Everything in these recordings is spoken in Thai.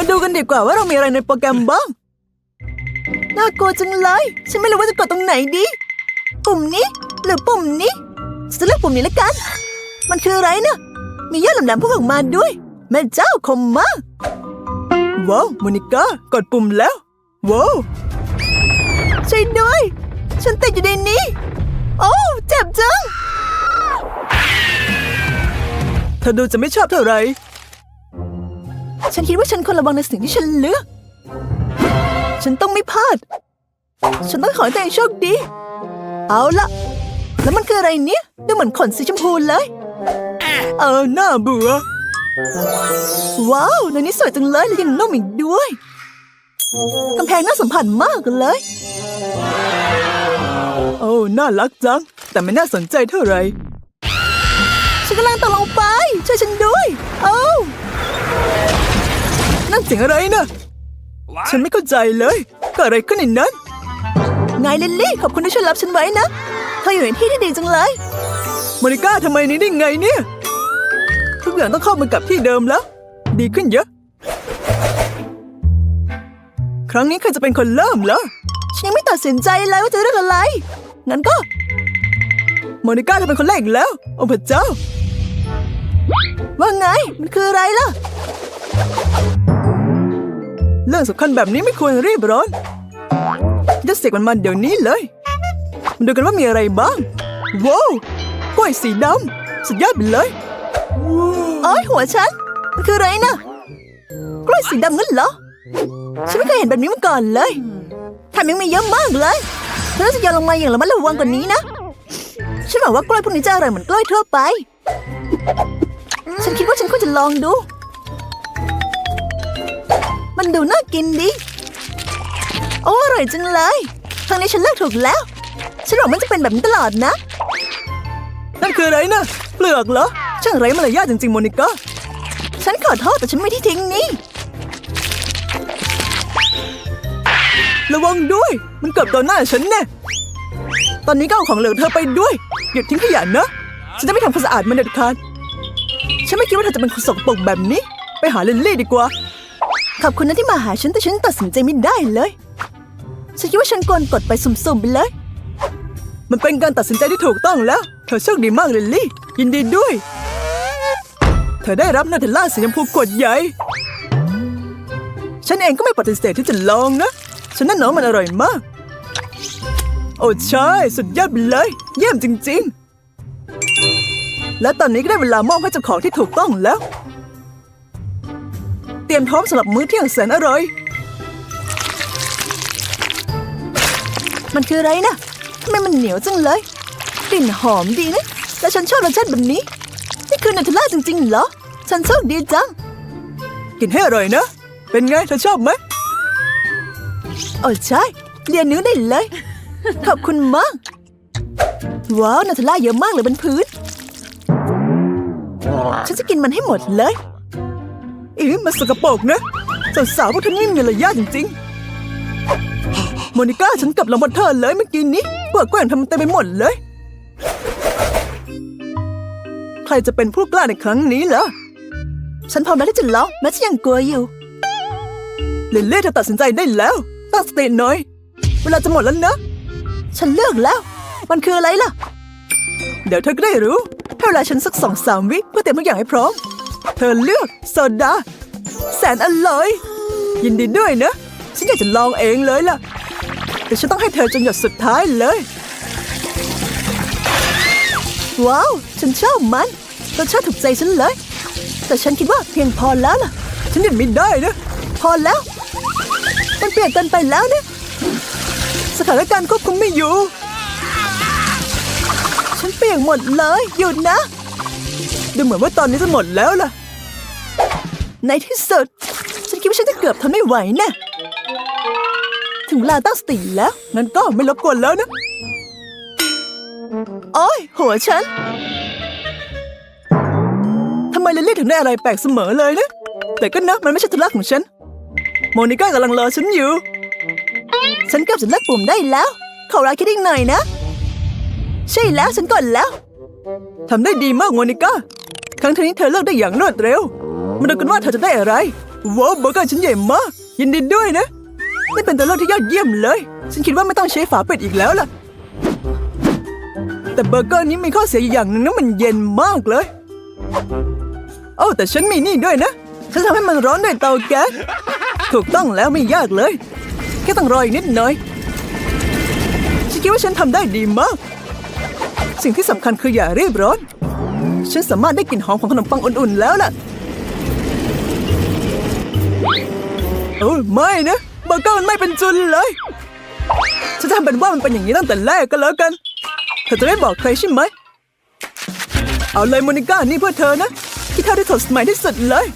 มาดูกันดีกว่าว่าเรามีอะไรในโปรแกรมบ้าง น่ากลัวจังเลย ฉันไม่รู้ว่าจะกดตรงไหนดี ปุ่มนี้ หรือปุ่มนี้จะเลือกปุ่มนี้ล้วกัน มันคืออะไรนะ มียอดแหลมๆพุ่งออกมาด้วย แม่เจ้าคมมาก ว้าวโมนิก้ากดปุ่มแล้ว ว้าวช่วยด้วย ฉันติดอยู่ในนี้ โอ้เจ็บจัง เธอดูจะไม่ชอบเท่าไหร่ ฉันคิดว่าฉันควรระวังในสิ่งที่ฉันเลือก ฉันต้องไม่พลาด ฉันต้องขอให้ตัวเองโชคดี เอาละ แล้วมันคืออะไรเนี่ยดูเหมือนขนสีชมพูเลย เออน่าเบื่อ ว้าวในนี้สวยจังเลยและยังนุ่มอีกด้วย กำแพงน่าสัมผัสมากเลย โอ้น่ารักจัง แต่ไม่น่าสนใจเท่าไหร่ ฉันกำลังตกลงไป ช่วยฉันด้วย นั่นเสียงอะไรนะฉันไม่เข้าใจเลยเกิดอะไรขึ้นในนั้นไงลิลลี่ขอบคุณที่ช่วยรับฉันไว้นะเธออยู่ในที่ที่ดีจังเลยโมนิก้าทำไมนี้ได้ไงเนี่ย ทุกอย่างต้องเข้ามากับที่เดิมแล้ว ดีขึ้นเยอะ ครั้งนี้ใครจะเป็นคนเริ่มเหรอฉันยังไม่ตัดสินใจเลยว่าจะเลือกอะไร งั้นก็โมนิก้าเธอเป็นคนแรกอีกแล้ว โอ้พระเจ้า ว่าไง มันคืออะไรล่ะ เรื่องสำคัญแบบนี้ไม่ควรรีบร้อนจะเสกมันมาเดี๋ยวนี้เลยมาดูกันว่ามีอะไรบ้าง ว้าวกล้วยสีดำสุดยอดไปเลยโอ้ยหัวฉัน มันคืออะไรนะกล้วยสีดำงั้นเหรอ ฉันไม่เคยเห็นแบบนี้มาก่อนเลยแถมยังมีเยอะมากเลยเธอจะโยนลงมาอย่างระมัดระวังกว่านี้นะ ฉันหวังว่ากล้วยพวกนี้จะอร่อยเหมือนกล้วยทั่วไป ฉันคิดว่าฉันควรจะลองดู มันดูน่ากินดี โอ้อร่อยจังเลยครั้งนี้ฉันเลือกถูกแล้ว ฉันหวังมันจะเป็นแบบนี้ตลอดนะ นั่นคืออะไรนะเปลือกเหรอ ช่างไร้มารยาทจริงๆโมนิก้าฉันขอโทษแต่ฉันไม่ที่ทิ้งนี่ ระวังด้วย มันเกือบโดนหน้าฉันแน่ตอนนี้ก็เอาของเหลืองเธอไปด้วย หยุดทิ้งขยะนะ ฉันจะไม่ทำความสะอาดมันเด็ดขาด ฉันไม่คิดว่าเธอจะเป็นคนสกปรกแบบนี้ ไปหาลิลลี่ดีกว่า ขอบคุณนะที่มาหาฉันแต่ฉันตัดสินใจไม่ได้เลย ฉันคิดว่าฉันควรกดไปสุ่มๆไปเลย มันเป็นการตัดสินใจที่ถูกต้องแล้ว เธอโชคดีมากลิลลี่ ยินดีด้วย เธอได้รับนาเทลล่าสีชมพูขวดใหญ่ ฉันเองก็ไม่ปฏิเสธที่จะลองนะ ฉันนั่นน้องมันอร่อยมาก โอ้ใช่สุดยอดไปเลย เยี่ยมจริง ๆ และตอนนี้ก็ได้เวลามอบให้เจ้าของที่ถูกต้องแล้ว เตรียมพร้อมสำหรับมื้อเที่ยงแสนอร่อย มันคืออะไรนะทำไมมันเหนียวจังเลย กลิ่นหอมดีนะ และฉันชอบรสชาติแบบนี้ นี่คือนัทเทลล่าจริงๆเหรอ ฉันโชคดีจัง กินให้อร่อยนะ เป็นไงเธอชอบไหมโอ้ใช่เรียนเนื้อได้เลย ขอบคุณมาก ว้าวนัทเทลล่าเยอะมากเลยบนพื้น ฉันจะกินมันให้หมดเลย อีมันสกปรกนะสาวๆพวกเธอนี่มีระยะจริงๆโมนิก้าฉันกลับลงมาเธอเลยเมื่อกี้นี้เปลือแกว่งทำมันเต็มไปหมดเลย ใครจะเป็นผู้กล้าในครั้งนี้เหรอฉันพร้อมแล้วที่จะลองแม้ฉันยังกลัวอยู่เลิลลี่เธอตัดสินใจได้แล้ว ตั้งสติหน่อย เวลาจะหมดแล้วนะ ฉันเลือกแล้ว มันคืออะไรล่ะ เดี๋ยวเธอก็ได้รู้ให้เวลาฉันสักสองสามวิเพื่อเตรียมทุกอย่างให้พร้อม เธอเลือกโซดา แสนอร่อย ยินดีด้วยนะ ฉันอยากจะลองเองเลยล่ะ แต่ฉันต้องให้เธอจนหยดสุดท้ายเลย ว้าว ฉันชอบมันรสชาติถูกใจฉันเลย แต่ฉันคิดว่าเพียงพอแล้วล่ะ ฉันยังไม่ได้นะ พอแล้ว มันเปลี่ยนกินไปแล้วนะ สถานการณ์ควบคุมไม่อยู่ ฉันเปียกหมดเลย หยุดนะ ดูเหมือนว่าตอนนี้จะหมดแล้วล่ะ ในที่สุด ฉันคิดว่าฉันจะเกือบทนไม่ไหวแน่ถึงเวลาตั้งสติแล้ว งั้นก็ไม่รบกวนแล้วนะ โอ้ยหัวฉันทำไมลิลลี่ถึงได้อะไรแปลกเสมอเลยนะ แต่ก็นะมันไม่ใช่ธุระของฉัน โมนิก้ากำลังรอฉันอยู่ ฉันเกือบจะเลิกปุ่มได้แล้วขอเวลาคิดอีกหน่อยนะ ใช่แล้วฉันกดแล้วทำได้ดีมากโมนิก้าครั้งนี้เธอเลิกได้อย่างรวดเร็ว มาดูกันว่าเธอจะได้อะไร ว้าวเบอร์เกอร์ฉันใหญ่มากยินดีด้วยนะนี่เป็นตัวเลือกที่ยอดเยี่ยมเลย ฉันคิดว่าไม่ต้องใช้ฝาเป็ดอีกแล้วล่ะ แต่เบอร์เกอร์นี้มีข้อเสียอย่างหนึ่งนะมันเย็นมากเลย โอ้แต่ฉันมีนี่ด้วยนะ ฉันทำให้มันร้อนด้วยเตาแก๊สถูกต้องแล้วไม่ยากเลย แค่ต้องรออีกนิดหน่อย ฉันคิดว่าฉันทำได้ดีมาก สิ่งที่สำคัญคืออย่ารีบร้อน ฉันสามารถได้กลิ่นหอมของขนมปังอุ่นๆแล้วล่ะ โอ้ยไม่นะเบอร์เกอร์มันไม่เป็นจุนเลยฉันจะทำเป็นว่ามันเป็นอย่างนี้ตั้งแต่แรกก็แล้วกันเธอจะไม่บอกใครใช่ไหมเอาเลยโมนิก้านี่เพื่อเธอนะที่เท่าที่สดใหม่ที่สุดเลย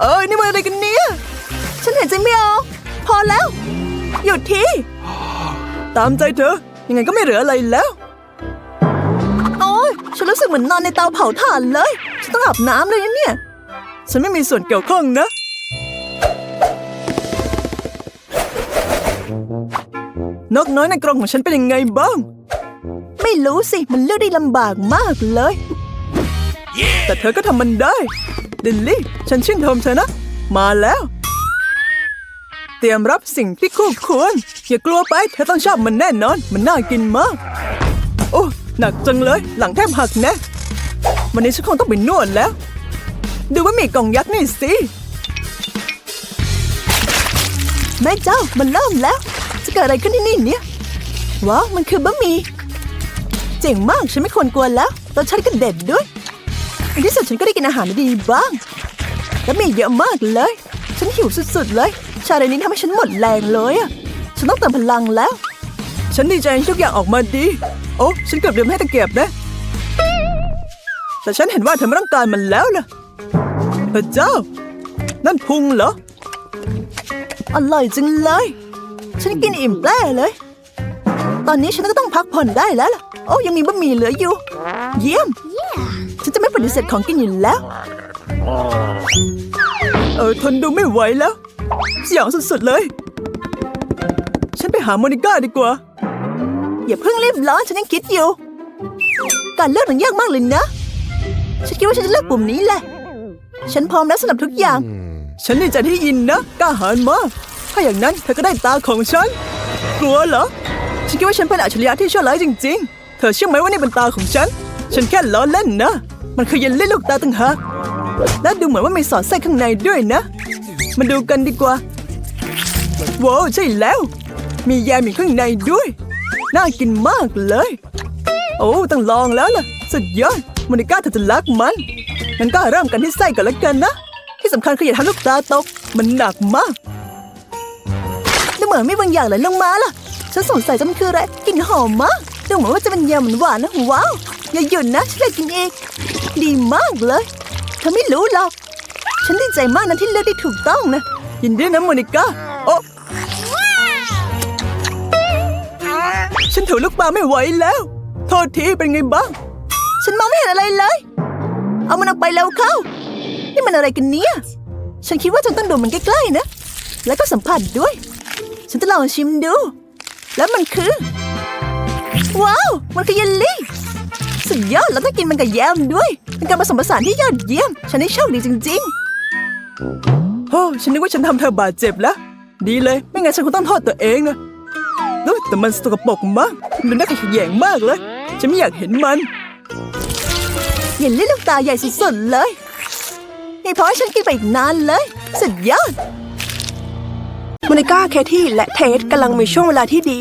เอ้ยนี่มันอะไรกันเนี่ยฉันเห็นใจไม่ออกพอแล้ว หยุดทีตามใจเธอ ยังไงก็ไม่เหลืออะไรแล้ว โอ้ยฉันรู้สึกเหมือนนอนในเตาเผาถ่านเลย ฉันต้องอาบน้ำเลยนะเนี่ย ฉันไม่มีส่วนเกี่ยวข้องนะ นกน้อยในกรงของฉันเป็นยังไงบ้าง ไม่รู้สิ มันเลือกได้ลำบากมากเลยแต่เธอก็ทำมันได้ ลิลลี่ ฉันชื่นชมเธอนะ มาแล้ว เตรียมรับสิ่งที่คู่ควร อย่ากลัวไป เธอต้องชอบมันแน่นอน มันน่ากินมาก โอ้ หนักจังเลย หลังแทบหักแน่วันนี้ฉันคงต้องไปนวดแล้ว ดูว่ามีกล่องยักษ์นี่สิแม่เจ้ามันเริ่มแล้ว จะเกิดอะไรขึ้นที่นี่เนี่ยว้าวมันคือบะหมี่เจ๋งมากฉันไม่ควรกลัวแล้วรสชาติก็เด็ดด้วยในที่สุดฉันก็ได้กินอาหารดีบ้างและมีเยอะมากเลย ฉันหิวสุดๆเลย ชาเรนี้ทำให้ฉันหมดแรงเลยอะฉันต้องเติมพลังแล้ว ฉันดีใจที่ทุกอย่างออกมาดี โอ้ฉันเกือบลืมให้ตะเกียบนะแต่ฉันเห็นว่าเธอไม่ต้องการมันแล้วล่ะ พระเจ้า นั่นพุงเหรอ อร่อยจังเลย ฉันกินอิ่มแป้เลย ตอนนี้ฉันก็ต้องพักผ่อนได้แล้วล่ะ โอ้ยังมีบะหมี่เหลืออยู่ เยี่ยม ฉันจะไม่ปฏิเสธของกินอยู่แล้ว เออทนดูไม่ไหวแล้ว เสียงสุดๆเลย ฉันไปหาโมนิก้าดีกว่า อย่าเพิ่งรีบร้อนฉันยังคิดอยู่ การเลือกมันยากมากเลยนะ ฉันคิดว่าฉันจะเลือกปุ่มนี้แหละ ฉันพร้อมแล้วสำหรับทุกอย่าง ฉันดีใจที่ยินนะกล้าหาญมาก ถ้าอย่างนั้นเธอก็ได้ตาของฉัน กลัวเหรอ ฉันคิดว่าฉันเป็นอัจฉริยะที่ชั่วร้ายจริง ๆ เธอเชื่อไหมว่านี่เป็นตาของฉัน ฉันแค่ล้อเล่นนะ มันคือเยลลี่ลูกตาตั้งหากและดูเหมือนว่ามีสอดไส้ข้างในด้วยนะ มาดูกันดีกว่าว้าวใช่แล้ว มีแยมอยู่ข้างในด้วย น่ากินมากเลย โอ้ต้องลองแล้วล่ะ สุดยอดโมนิก้าเธอจะรักมัน งั้นก็เริ่มกันที่ไส้ก่อนละกันนะ ที่สำคัญคืออย่าทำลูกตาตก มันหนักมากดูเหมือนไมีบางอย่างไหลลงมาล่ะ ฉันสงสัยจะมันคืออะไรกลิ่นหอมมากดูเหมือนว่าจะเป็นยาเหมือนหวานนะว้าวอย่าหยุดนะฉันอยากกินเองดีมากเลยเธอไม่รู้หรอกฉันดีใจมากนะที่เลือกได้ถูกต้องนะ ยินดีนะโมนิก้าโอ้ฉันถูลูกปลาไม่ไหวแล้ว โทษทีเป็นไงบ้าง ฉันมองไม่เห็นอะไรเลย เอามันออกไปแล้วเข้า นี่มันอะไรกันเนี่ย ฉันคิดว่าฉันต้องดูมันใกล้ๆนะ แล้วก็สัมผัสด้วย ฉันจะลองชิมดู แล้วมันคือ ว้าว มันคือเยลลี่ สุดยอด แล้วต้องกินมันกับแยมด้วย เป็นการผสมผสานที่ยอดเยี่ยม ฉันได้โชคดีจริงๆโอ้ฉันนึกว่าฉันทำเธอบาดเจ็บแล้ว ดีเลย ไม่งั้นฉันคงต้องโทษตัวเองนะแต่มันสกปรกมากมันน่าขยแยงมากเลย ฉันไม่อยากเห็นมัน เห็นลิ้นลูกตาใหญ่สุดๆเลยนี่เพราะฉันกินไปอีกนานเลย สุดยอดโมนิก้าเคที่และเทสกำลังมีช่วงเวลาที่ดี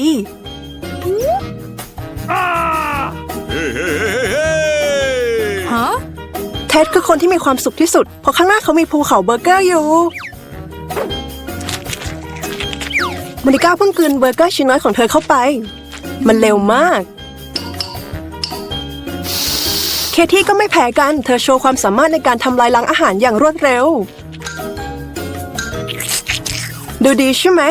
เท็ดคือคนที่มีความสุขที่สุด เพราะข้างหน้าเขามีภูเขาเบอร์เกอร์อยู่โมนิก้าเพิ่งกลืนเบอร์เกอร์ชิ้นน้อยของเธอเข้าไป มันเร็วมาก เคที่ก็ไม่แพ้กัน เธอโชว์ความสามารถในการทำลายล้างอาหารอย่างรวดเร็ว ดูดีใช่ไหม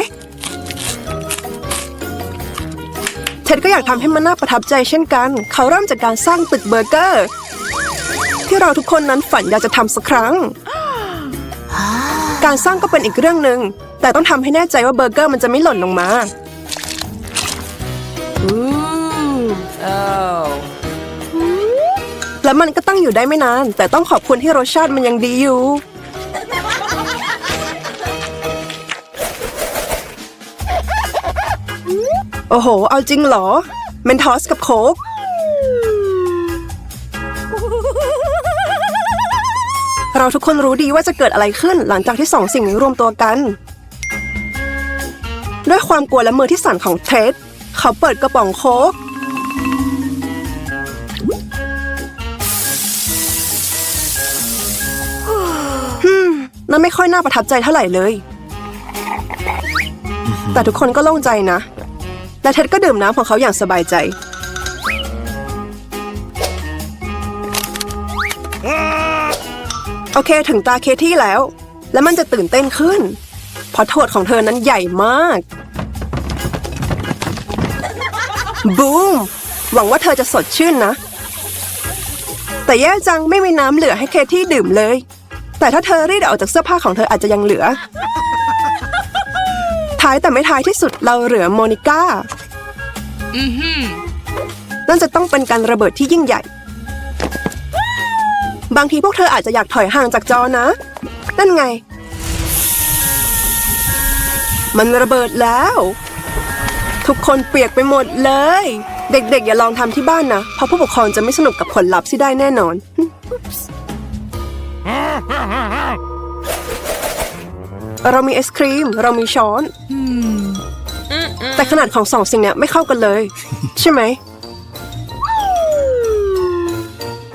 เท็ดก็อยากทำให้มันน่าประทับใจเช่นกัน เขาเริ่มจากการสร้างตึกเบอร์เกอร์ ที่เราทุกคนนั้นฝันอยากจะทำสักครั้ง การสร้างก็เป็นอีกเรื่องหนึ่ง แต่ต้องทำให้แน่ใจว่าเบอร์เกอร์มันจะไม่หล่นลงมา และมันก็ตั้งอยู่ได้ไม่นาน แต่ต้องขอบคุณที่รสชาติมันยังดีอยู่ โอ้โห เอาจริงเหรอ เมนทอสกับโค้กเราทุกคนรู้ดีว่าจะเกิดอะไรขึ้นหลังจากที่สองสิ่งนี้รวมตัวกัน ด้วยความกลัวและมือที่สั่นของเท็ดเขาเปิดกระป๋องโค้ก มนั่นไม่ค่อยน่าประทับใจเท่าไหร่เลย แต่ทุกคนก็โล่งใจนะ และเท็ดก็ดื่มน้ำของเขาอย่างสบายใจ โอเคถึงตาเคที่แล้ว และมันจะตื่นเต้นขึ้น เพราะโทษของเธอนั้นใหญ่มาก บูม หวังว่าเธอจะสดชื่นนะ แต่แย่จังไม่มีน้ำเหลือให้เคที่ดื่มเลย แต่ถ้าเธอรีดออกจากเสื้อผ้าของเธออาจจะยังเหลือ ท้ายแต่ไม่ท้ายที่สุดเราเหลือโมนิก้านั่นจะต้องเป็นการระเบิดที่ยิ่งใหญ่ บางทีพวกเธออาจจะอยากถอยห่างจากจอนะ นั่นไง มันระเบิดแล้ว ทุกคนเปียกไปหมดเลย เด็กๆ อย่าลองทำที่บ้านนะ เพราะผู้ปกครองจะไม่สนุกกับผลลัพธ์ที่ได้แน่นอน เรามีไอศครีม เรามีช้อน แต่ขนาดของสองสิ่งเนี้ยไม่เข้ากันเลย ใช่ไหม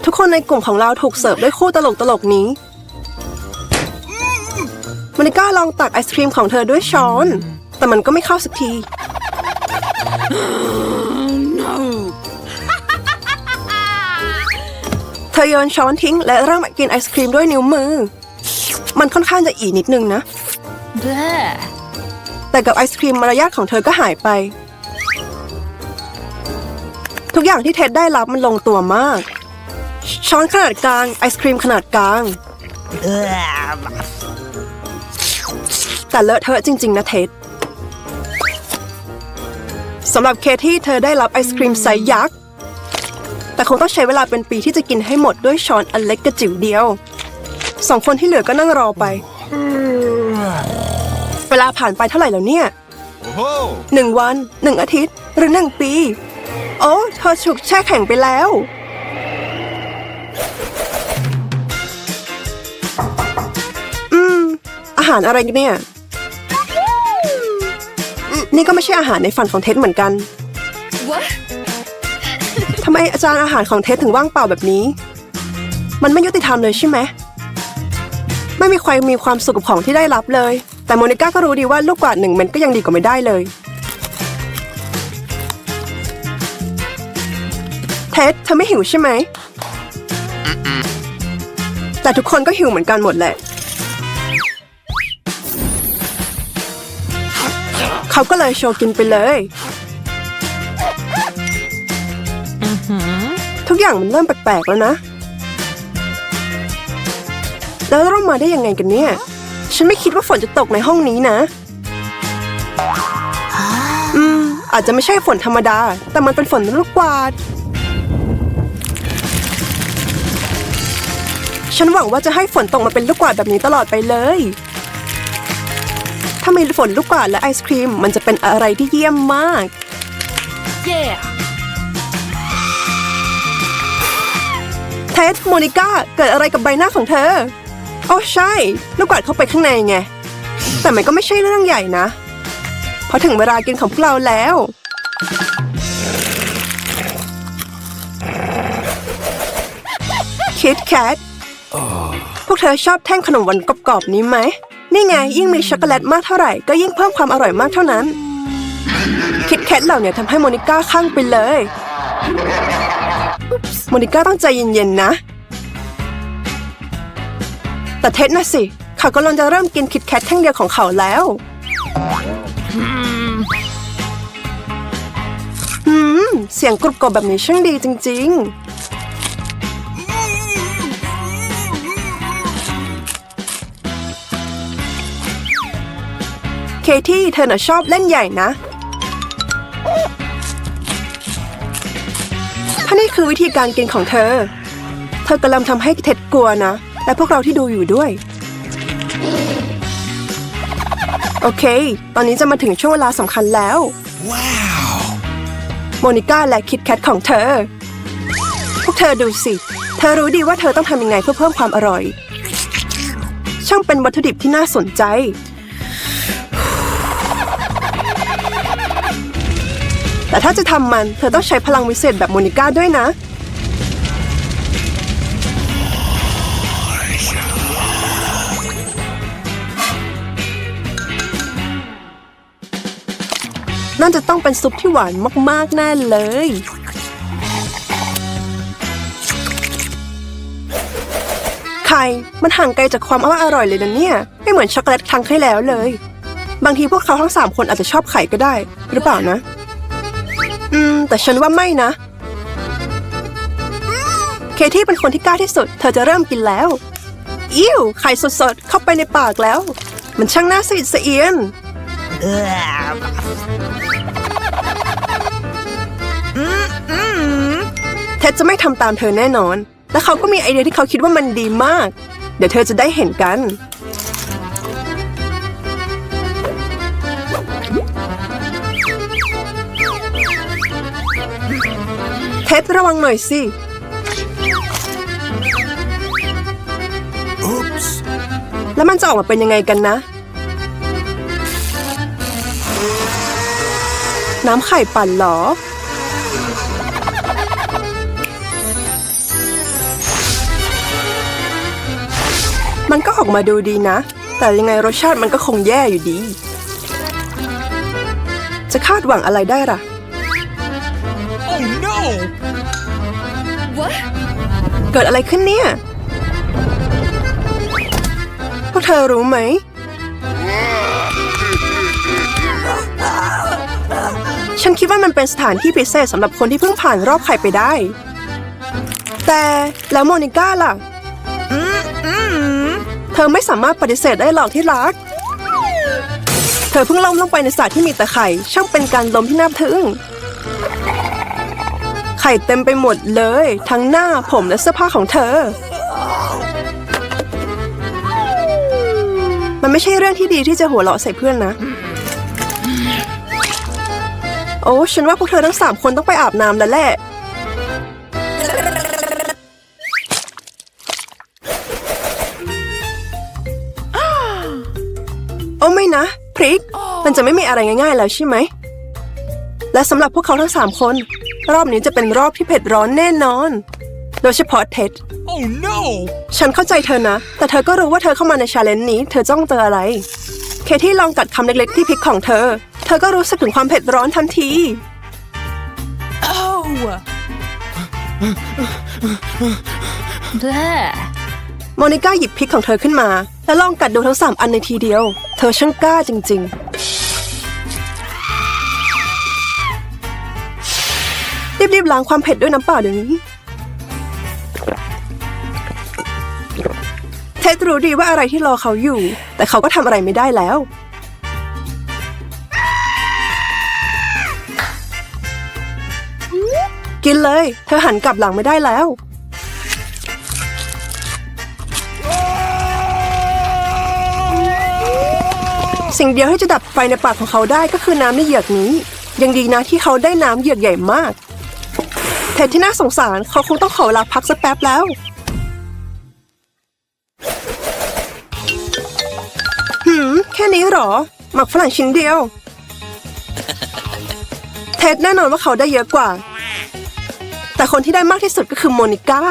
ทุกคนในกลุ่มของเราถูกเสิร์ฟด้วยคู่ตลกตลกนี้มอนิก้าลองตักไอศครีมของเธอด้วยช้อน แต่มันก็ไม่เข้าสักที อโยนช้อนทิ้งและเริ่มกินไอศครีมด้วยนิ้วมือ มันค่อนข้างจะอีนิดนึงนะ แต่กับไอศครีมมารยาทของเธอก็หายไป ทุกอย่างที่เท็ดได้รับมันลงตัวมาก ช้อนขนาดกลาง ไอศครีมขนาดกลาง แต่เลอะเทอะจริง ๆ นะเท็ดสำหรับเคที่เธอได้รับไอศครีมไซส์ยักษ์ แต่คงต้องใช้เวลาเป็นปีที่จะกินให้หมดด้วยช้อนอันเล็กกระจิ๋วเดียวสองคนที่เหลือก็นั่งรอไป เวลาผ่านไปเท่าไหร่แล้วเนี่ย Whoa! หนึ่งวันหนึ่งอาทิตย์ หรือหนึ่งปี โอ้เธอฉุกแช่แข็งไปแล้ว อืม อาหารอะไรกันเนี่ย นี่ก็ไม่ใช่อาหารในฝันของเท็ดเหมือนกัน What? ทำไมอาจารย์อาหารของเท็ดถึงว่างเปล่าแบบนี้ มันไม่ยุติธรรมเลยใช่ไหม ไม่มีใครมีความสุขกับของที่ได้รับเลย แต่โมนิก้าก็รู้ดีว่าลูกกวาดหนึ่งเม็ดก็ยังดีกว่าไม่ได้เลย เท็ดเธอไม่หิวใช่ไหม แต่ทุกคนก็หิวเหมือนกันหมดแหละ เขาก็เลยโชว์กินไปเลย อย่างมันเริ่มแปลกๆแล้วนะ แล้วเรามาได้ยังไงกันเนี่ย ฉันไม่คิดว่าฝนจะตกในห้องนี้นะ อืม อาจจะไม่ใช่ฝนธรรมดา แต่มันเป็นฝนลูกกวาด ฉันหวังว่าจะให้ฝนตกมาเป็นลูกกวาดแบบนี้ตลอดไปเลย ถ้ามีฝนลูกกวาดและไอศครีม มันจะเป็นอะไรที่เยี่ยมมาก Yeah. ท็ดโมนิก้าเกิดอะไรกับใบหน้าของเธอโอ้ใช่ ลูกกวาดเข้าไปข้างในไง แต่มันก็ไม่ใช่เรื่องใหญ่นะ เพราะถึงเวลากินของพวกเราแล้ว คิดแคทพวกเธอชอบแท่งขนมหวานกรอบๆนี้ไหม นี่ไงยิ่งมีช็อกโกแลตมากเท่าไหร่ ก็ยิ่งเพิ่มความอร่อยมากเท่านั้น คิดแคทเหล่าเนี่ยทำให้โมนิก้าข้างไปเลย โมนิก้าต้องใจเย็นๆนะ แต่เท็ดนะสิ เขากำลังจะเริ่มกินคิดแคทแท่งเดียวของเขาแล้วอืม เสียงกรุบกรอบแบบนี้ช่างดีจริง ๆเคที่เธอน่ะชอบเล่นใหญ่นะ นี่คือวิธีการกินของเธอ เธอกำลังทำให้เท็ดกลัวนะ และพวกเราที่ดูอยู่ด้วย โอเค ตอนนี้จะมาถึงช่วงเวลาสำคัญแล้ว Wow! โมนิก้าและคิดแคทของเธอ พวกเธอดูสิ เธอรู้ดีว่าเธอต้องทำยังไงเพื่อเพิ่มความอร่อย ช่างเป็นวัตถุดิบที่น่าสนใจ แต่ถ้าจะทำมันเธอต้องใช้พลังวิเศษแบบโมนิก้าด้วยนะ นั่นจะต้องเป็นซุปที่หวานมาก ๆ แน่เลย ไข่ มันห่างไกลจากความอร่อยเลยนะเนี่ย ไม่เหมือนช็อกโกแลตครั้งที่แล้วเลย บางทีพวกเขาทั้งสามคนอาจจะชอบไข่ก็ได้ หรือเปล่านะ อืม แต่ฉันว่าไม่นะ เคที่เป็นคนที่กล้าที่สุด เธอจะเริ่มกินแล้ว อิ่วไข่สดๆ เข้าไปในปากแล้ว มันช่างน่าสะอิดสะเอียนเท็ดจะไม่ทำตามเธอแน่นอน และเขาก็มีไอเดียที่เขาคิดว่ามันดีมาก เดี๋ยวเธอจะได้เห็นกัน เท็ดระวังหน่อยสิแล้วมันจะออกมาเป็นยังไงกันนะ น้ำไข่ปั่นเหรอ มันก็ออกมาดูดีนะ แต่ยังไงรสชาติมันก็คงแย่อยู่ดี จะคาดหวังอะไรได้ล่ะ เกิดอะไรขึ้นเนี่ย พวกเธอรู้ไหม ฉันคิดว่ามันเป็นสถานที่พิเศษสำหรับคนที่เพิ่งผ่านรอบไข่ไปได้ แต่แล้วโมนิก้าล่ะ เธอไม่สามารถปฏิเสธได้หรอกที่รัก เธอเพิ่งล้มลงไปในสระที่มีแต่ไข่ ช่างเป็นการล้มที่น่าทึ่ง ไข่เต็มไปหมดเลย ทั้งหน้าผมและเสื้อผ้าของเธอ มันไม่ใช่เรื่องที่ดีที่จะหัวเราะใส่เพื่อนนะ โอ้ฉันว่าพวกเธอทั้งสามคนต้องไปอาบน้ำแล้วแหละโอ้ไม่นะ พริก มันจะไม่มีอะไรง่ายๆแล้วใช่ไหม และสำหรับพวกเขาทั้งสามคน รอบนี้จะเป็นรอบที่เผ็ดร้อนแน่นอน โดยเฉพาะเท็ด Oh no! ฉันเข้าใจเธอนะ แต่เธอก็รู้ว่าเธอเข้ามาในชาเลนจ์นี้ เธอจ้องเจออะไร เคที่ลองกัดคำเล็กๆที่พริกของเธอ เธอก็รู้สึกถึงความเผ็ดร้อนทันที Oh! Bleh. โมนิก้าหยิบพริกของเธอขึ้นมา และลองกัดดูทั้งสามอันในทีเดียว เธอช่างกล้าจริง ๆ รีบล้างความเผ็ดด้วยน้ำเปล่าเดี๋ยวนี้เท็ดรู้ดีว่าอะไรที่รอเขาอยู่ แต่เขาก็ทำอะไรไม่ได้แล้ว กินเลย เธอหันกลับหลังไม่ได้แล้วสิ่งเดียวที่จะดับไฟในปากของเขาได้ก็คือน้ำในเหยือกนี้ ยังดีนะที่เขาได้น้ำเหยือกใหญ่มาก เท็ดที่น่าสงสารเขาคงต้องขอเวลาพักสักแป๊บแล้ว หืม แค่นี้เหรอ หมักฝรั่งชิ้นเดียว เท็ดแน่นอนว่าเขาได้เยอะกว่า แต่คนที่ได้มากที่สุดก็คือโมนิก้า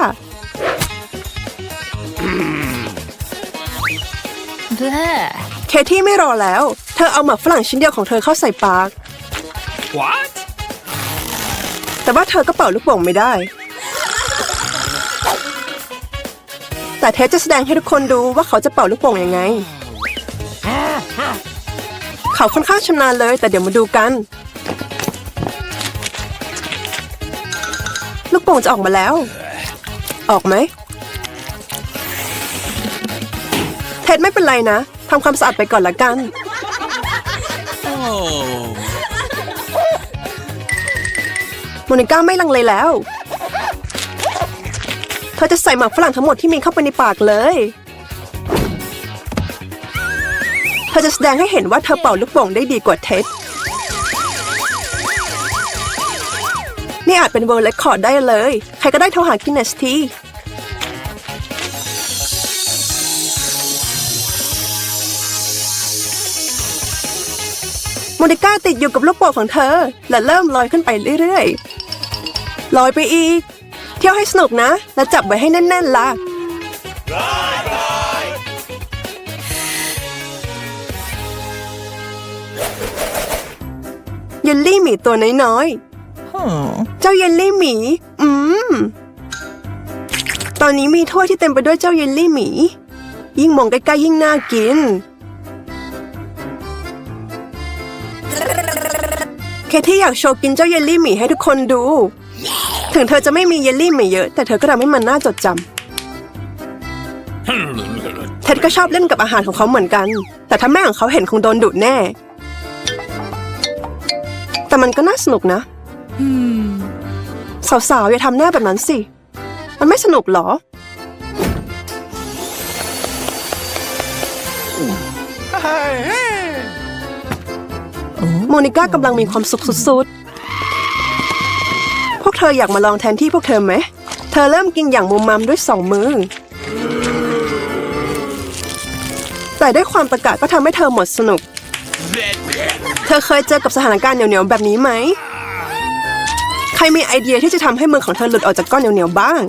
Bleh. เคที่ไม่รอแล้ว เธอเอาหมักฝรั่งชิ้นเดียวของเธอเข้าใส่ปาก What? แต่ว่าเธอก็เป่าลูกโป่งไม่ได้ แต่เทสจะแสดงให้ทุกคนดูว่าเขาจะเป่าลูกโป่งยังไง เขาค่อนข้างชำนาญเลย แต่เดี๋ยวมาดูกัน ลูกโป่งจะออกมาแล้ว ออกไหมเท็ดไม่เป็นไรนะทำความสะอาดไปก่อนละกัน Oh. โมนิก้าไม่ลังเลแล้ว เธอจะใส่หมากฝรั่งทั้งหมดที่มีเข้าไปในปากเลย เธอจะแสดงให้เห็นว่าเธอเป่าลูกโป่งได้ดีกว่าเท็ดนี่อาจเป็นเวิร์ลเรคคอร์ดได้เลย ใครก็ได้โทรหากินเนสที โมนิก้าติดอยู่กับลูกโป่งของเธอ และเริ่มลอยขึ้นไปเรื่อยๆ ลอยไปอีก เที่ยวให้สนุกนะ และจับไว้ให้แน่นๆล่ะเยลลี่หมีตัวน้อยๆ เจ้าเยลลี่หมี อืม ตอนนี้มีถ้วยที่เต็มไปด้วยเจ้าเยลลี่หมี ยิ่งมองใกล้ๆยิ่งน่ากิน เคที่อยากโชว์กินเจ้าเยลลี่หมีให้ทุกคนดู ถึงเธอจะไม่มีเยลลี่หมีเยอะ แต่เธอก็ทำให้มันน่าจดจำเท็ดก็ชอบเล่นกับอาหารของเขาเหมือนกัน แต่ถ้าแม่ของเขาเห็นคงโดนดุแน่ แต่มันก็น่าสนุกนะสาวๆอย่าทำหน้าแบบนั้นสิ มันไม่สนุกเหรอ โมนิก้ากำลังมีความสุขสุดๆ พวกเธออยากมาลองแทนที่พวกเธอไหม เธอเริ่มกินอย่างมุมมามด้วยสองมือ แต่ด้วยความประกาศก็ทำให้เธอหมดสนุก เธอเคยเจอกับสถานการณ์เหนียวๆแบบนี้ไหม ใครมีไอเดียที่จะทำให้มือของเธอหลุดออกจากก้อนเหนียวๆบ้าง